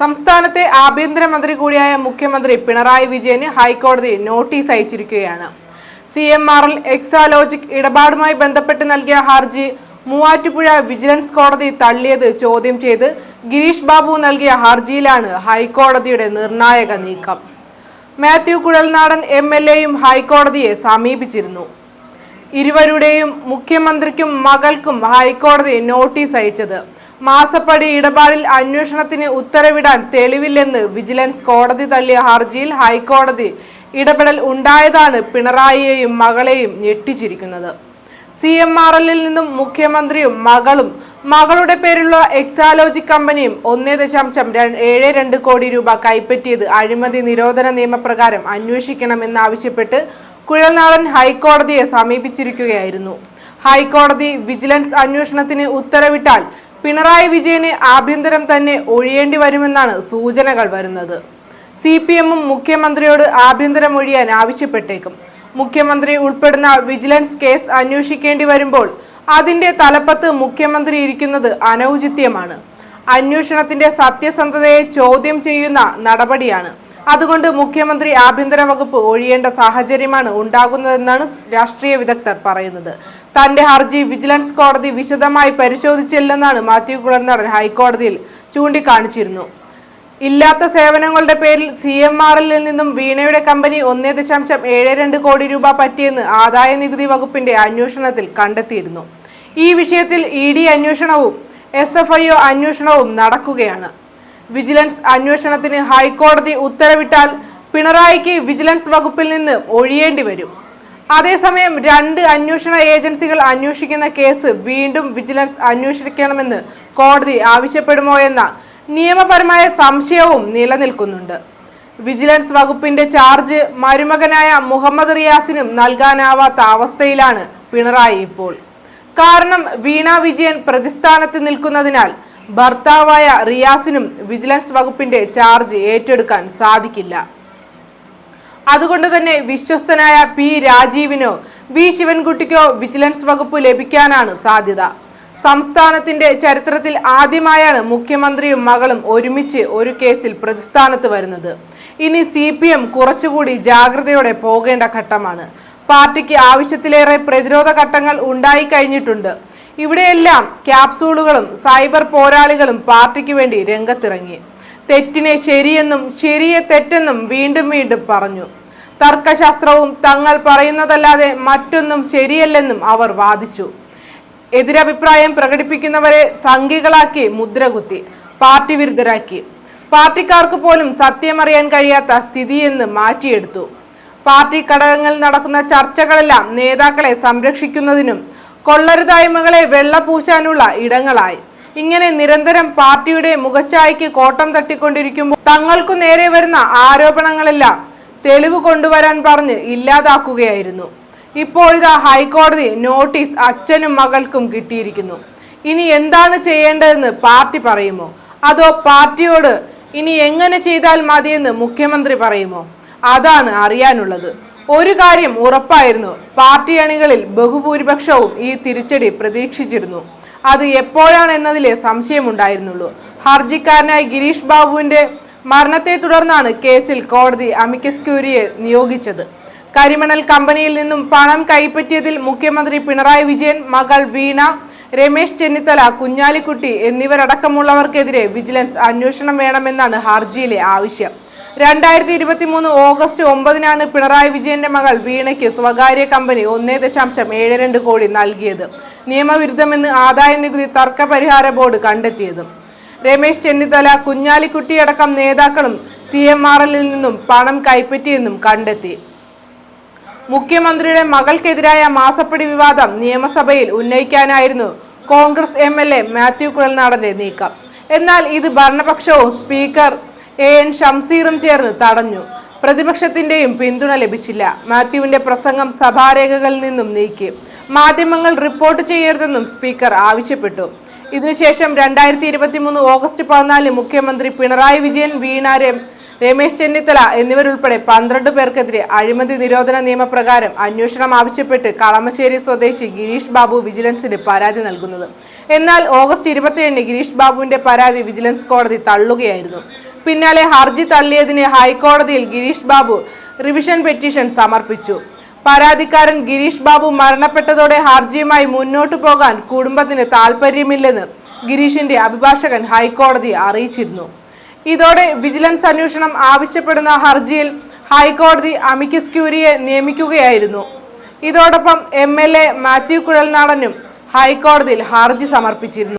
സംസ്ഥാനത്തെ ആഭ്യന്തരമന്ത്രി കൂടിയായ മുഖ്യമന്ത്രി പിണറായി വിജയന് ഹൈക്കോടതി notice അയച്ചിരിക്കുകയാണ്. C M R L Exalogic ഇടപാടുമായി ബന്ധപ്പെട്ട് നൽകിയ ഹർജി മൂവാറ്റുപുഴ വിജിലൻസ് കോടതി തള്ളിയത് ചോദ്യം ചെയ്ത് ഗിരീഷ് ബാബു നൽകിയ ഹർജിയിലാണ് ഹൈക്കോടതിയുടെ നിർണായക നീക്കം. മാത്യു കുഴൽനാടൻ എം എൽ എയും ഹൈക്കോടതിയെ സമീപിച്ചിരുന്നു. ഇരുവരുടെയും മുഖ്യമന്ത്രിക്കും മകൾക്കും ഹൈക്കോടതി നോട്ടീസ് അയച്ചത് മാസപ്പടി ഇടപാടിൽ അന്വേഷണത്തിന് ഉത്തരവിടാൻ തെളിവില്ലെന്ന് വിജിലൻസ് കോടതി തള്ളിയ ഹർജിയിൽ ഹൈക്കോടതി ഇടപെടൽ ഉണ്ടായതാണ് പിണറായിയെയും മകളെയും ഞെട്ടിച്ചിരിക്കുന്നത്. സി എം ആർ എല്ലിൽ നിന്നും മുഖ്യമന്ത്രിയും മകളും മകളുടെ പേരിലുള്ള എക്സാലോജി കമ്പനിയും ഒന്നേ ദശാംശം ഏഴ് രണ്ട് കോടി രൂപ കൈപ്പറ്റിയത് അഴിമതി നിരോധന നിയമപ്രകാരം അന്വേഷിക്കണമെന്നാവശ്യപ്പെട്ട് കുഴൽനാടൻ ഹൈക്കോടതിയെ സമീപിച്ചിരിക്കുകയായിരുന്നു. ഹൈക്കോടതി വിജിലൻസ് അന്വേഷണത്തിന് ഉത്തരവിട്ടാൽ പിണറായി വിജയന് ആഭ്യന്തരം തന്നെ ഒഴിയേണ്ടി വരുമെന്നാണ് സൂചനകൾ വരുന്നത്. സി പി എമ്മും മുഖ്യമന്ത്രിയോട് ആഭ്യന്തരം ഒഴിയാൻ ആവശ്യപ്പെട്ടേക്കും. മുഖ്യമന്ത്രി ഉൾപ്പെടുന്ന വിജിലൻസ് കേസ് അന്വേഷിക്കേണ്ടി വരുമ്പോൾ അതിന്റെ തലപ്പത്ത് മുഖ്യമന്ത്രി ഇരിക്കുന്നത് അനൗചിത്യമാണ്. അന്വേഷണത്തിന്റെ സത്യസന്ധതയെ ചോദ്യം ചെയ്യുന്ന നടപടിയാണ്. അതുകൊണ്ട് മുഖ്യമന്ത്രി ആഭ്യന്തര വകുപ്പ് ഒഴിയേണ്ട സാഹചര്യമാണ് ഉണ്ടാകുന്നതെന്നാണ് രാഷ്ട്രീയ വിദഗ്ധർ പറയുന്നത്. തന്റെ ഹർജി വിജിലൻസ് കോടതി വിശദമായി പരിശോധിച്ചില്ലെന്നാണ് മാത്യു കുളർനടൻ ഹൈക്കോടതിയിൽ ചൂണ്ടിക്കാണിച്ചിരുന്നു. ഇല്ലാത്ത സേവനങ്ങളുടെ പേരിൽ സി എം ആറിൽ നിന്നും വീണയുടെ കമ്പനി ഒന്നേ ദശാംശം ഏഴ് രണ്ട് കോടി രൂപ പറ്റിയെന്ന് ആദായ നികുതി വകുപ്പിന്റെ അന്വേഷണത്തിൽ കണ്ടെത്തിയിരുന്നു. ഈ വിഷയത്തിൽ ഇ ഡി അന്വേഷണവും എസ് എഫ് ഐ ഒ അന്വേഷണവും നടക്കുകയാണ്. വിജിലൻസ് അന്വേഷണത്തിന് ഹൈക്കോടതി ഉത്തരവിട്ടാൽ പിണറായിക്ക് വിജിലൻസ് വകുപ്പിൽ നിന്ന് ഒഴിയേണ്ടി വരും. അതേസമയം രണ്ട് അന്വേഷണ ഏജൻസികൾ അന്വേഷിക്കുന്ന കേസ് വീണ്ടും വിജിലൻസ് അന്വേഷിക്കണമെന്ന് കോടതി ആവശ്യപ്പെടുമോ എന്ന നിയമപരമായ സംശയവും നിലനിൽക്കുന്നുണ്ട്. വിജിലൻസ് വകുപ്പിന്റെ ചാർജ് മരുമകനായ മുഹമ്മദ് റിയാസിനും നൽകാനാവാത്ത അവസ്ഥയിലാണ് പിണറായി ഇപ്പോൾ. കാരണം വീണ വിജയൻ പ്രതിസ്ഥാനത്ത് നിൽക്കുന്നതിനാൽ ഭർത്താവായ റിയാസിനും വിജിലൻസ് വകുപ്പിന്റെ ചാർജ് ഏറ്റെടുക്കാൻ സാധിക്കില്ല. അതുകൊണ്ട് തന്നെ വിശ്വസ്തനായ പി രാജീവിനോ വി ശിവൻകുട്ടിക്കോ വിജിലൻസ് വകുപ്പ് ലഭിക്കാനാണ് സാധ്യത. സംസ്ഥാനത്തിന്റെ ചരിത്രത്തിൽ ആദ്യമായാണ് മുഖ്യമന്ത്രിയും മകളും ഒരുമിച്ച് ഒരു കേസിൽ പ്രതിസ്ഥാനത്ത് വരുന്നത്. ഇനി സി പി എം കുറച്ചുകൂടി ജാഗ്രതയോടെ പോകേണ്ട ഘട്ടമാണ്. പാർട്ടിക്ക് ആവശ്യത്തിലേറെ പ്രതിരോധ ഘട്ടങ്ങൾ ഉണ്ടായി കഴിഞ്ഞിട്ടുണ്ട്. ഇവിടെയെല്ലാം ക്യാപ്സൂളുകളും സൈബർ പോരാളികളും പാർട്ടിക്ക് വേണ്ടി രംഗത്തിറങ്ങി. തെറ്റിനെ ശരിയെന്നും ശരിയെ തെറ്റെന്നും വീണ്ടും വീണ്ടും പറഞ്ഞു. തർക്കശാസ്ത്രവും തങ്ങൾ പറയുന്നതല്ലാതെ മറ്റൊന്നും ശരിയല്ലെന്നും അവർ വാദിച്ചു. എതിരഭിപ്രായം പ്രകടിപ്പിക്കുന്നവരെ സംഘികളാക്കി മുദ്രകുത്തി പാർട്ടി വിരുദ്ധരാക്കി. പാർട്ടിക്കാർക്ക് പോലും സത്യമറിയാൻ കഴിയാത്ത സ്ഥിതിയെന്ന് മാറ്റിയെടുത്തു. പാർട്ടി ഘടകങ്ങളിൽ നടക്കുന്ന ചർച്ചകളെല്ലാം നേതാക്കളെ സംരക്ഷിക്കുന്നതിനും കൊള്ളരുതായ്മകളെ വെള്ളപൂശാനുള്ള ഇടങ്ങളായി. ഇങ്ങനെ നിരന്തരം പാർട്ടിയുടെ മുഖശായിക്ക് കോട്ടം തട്ടിക്കൊണ്ടിരിക്കുമ്പോൾ തങ്ങൾക്കു നേരെ വരുന്ന ആരോപണങ്ങളെല്ലാം തെളിവ് കൊണ്ടുവരാൻ പറഞ്ഞ് ഇല്ലാതാക്കുകയായിരുന്നു. ഇപ്പോഴിതാ ഹൈക്കോടതി നോട്ടീസ് അച്ഛനും മകൾക്കും കിട്ടിയിരിക്കുന്നു. ഇനി എന്താണ് ചെയ്യേണ്ടതെന്ന് പാർട്ടി പറയുമോ? അതോ പാർട്ടിയോട് ഇനി എങ്ങനെ ചെയ്താൽ മതിയെന്ന് മുഖ്യമന്ത്രി പറയുമോ? അതാണ് അറിയാനുള്ളത്. ഒരു കാര്യം ഉറപ്പായിരുന്നു. പാർട്ടി അണികളിൽ ബഹുഭൂരിപക്ഷവും ഈ തിരിച്ചടി പ്രതീക്ഷിച്ചിരുന്നു. അത് എപ്പോഴാണ് എന്നതിലെ സംശയമുണ്ടായിരുന്നുള്ളൂ. ഹർജിക്കാരനായി ഗിരീഷ് ബാബുവിന്റെ മരണത്തെ തുടർന്നാണ് കേസിൽ കോടതി അമിക്കസ് ക്യൂരിയെ നിയോഗിച്ചത്. കരിമണൽ കമ്പനിയിൽ നിന്നും പണം കൈപ്പറ്റിയതിൽ മുഖ്യമന്ത്രി പിണറായി വിജയൻ മകൾ വീണ രമേശ് ചെന്നിത്തല കുഞ്ഞാലിക്കുട്ടി എന്നിവരടക്കമുള്ളവർക്കെതിരെ വിജിലൻസ് അന്വേഷണം വേണമെന്നാണ് ഹർജിയിലെ ആവശ്യം. രണ്ടായിരത്തി ഇരുപത്തി മൂന്ന് ഓഗസ്റ്റ് ഒമ്പതിനാണ് പിണറായി വിജയന്റെ മകൾ വീണയ്ക്ക് സ്വകാര്യ കമ്പനി ഒന്നേ ദശാംശം ഏഴ് രണ്ട് കോടി നൽകിയത്. നിയമവിരുദ്ധമെന്ന് ആദായ നികുതി തർക്ക പരിഹാര ബോർഡ് കണ്ടെത്തിയത്. രമേശ് ചെന്നിത്തല കുഞ്ഞാലിക്കുട്ടിയടക്കം നേതാക്കളും സി എം ആർ എല്ലിൽ നിന്നും പണം കൈപ്പറ്റിയെന്നും കണ്ടെത്തി. മുഖ്യമന്ത്രിയുടെ മകൾക്കെതിരായ മാസപ്പടി വിവാദം നിയമസഭയിൽ ഉന്നയിക്കാനായിരുന്നു Congress M L A Mathew കുഴൽനാടന്റെ നീക്കം. എന്നാൽ ഇത് ഭരണപക്ഷവും സ്പീക്കർ എ എൻ ഷംസീറും ചേർന്ന് തടഞ്ഞു. പ്രതിപക്ഷത്തിന്റെയും പിന്തുണ ലഭിച്ചില്ല. മാത്യുവിന്റെ പ്രസംഗം സഭാരേഖകളിൽ നിന്നും നീക്കി. മാധ്യമങ്ങൾ റിപ്പോർട്ട് ചെയ്യരുതെന്നും സ്പീക്കർ ആവശ്യപ്പെട്ടു. ഇതിനുശേഷം രണ്ടായിരത്തി ഇരുപത്തി മൂന്ന് ഓഗസ്റ്റ് പതിനാലിന് മുഖ്യമന്ത്രി പിണറായി വിജയൻ വീണ രമേശ് ചെന്നിത്തല എന്നിവരുൾപ്പെടെ പന്ത്രണ്ട് പേർക്കെതിരെ അഴിമതി നിരോധന നിയമപ്രകാരം അന്വേഷണം ആവശ്യപ്പെട്ട് കളമശ്ശേരി സ്വദേശി ഗിരീഷ് ബാബു വിജിലൻസിന് പരാതി നൽകുന്നത്. എന്നാൽ ഓഗസ്റ്റ് ഇരുപത്തിയേഴിന് ഗിരീഷ് ബാബുവിന്റെ പരാതി വിജിലൻസ് കോടതി തള്ളുകയായിരുന്നു. പിന്നാലെ ഹർജി തള്ളിയതിന് ഹൈക്കോടതിയിൽ ഗിരീഷ് ബാബു റിവിഷൻ പെറ്റീഷൻ സമർപ്പിച്ചു. പരാതിക്കാരൻ ഗിരീഷ് ബാബു മരണപ്പെട്ടതോടെ ഹർജിയുമായി മുന്നോട്ടു പോകാൻ കുടുംബത്തിന് താൽപ്പര്യമില്ലെന്ന് ഗിരീഷിന്റെ അഭിഭാഷകൻ ഹൈക്കോടതിയെ അറിയിച്ചിരുന്നു. ഇതോടെ വിജിലൻസ് അന്വേഷണം ആവശ്യപ്പെടുന്ന ഹർജിയിൽ ഹൈക്കോടതി അമിക്കസ് ക്യൂരിയെ നിയമിക്കുകയായിരുന്നു. ഇതോടൊപ്പം എം എൽ എ മാത്യു കുഴൽനാടനും ഹൈക്കോടതിയിൽ ഹർജി സമർപ്പിച്ചിരുന്നു.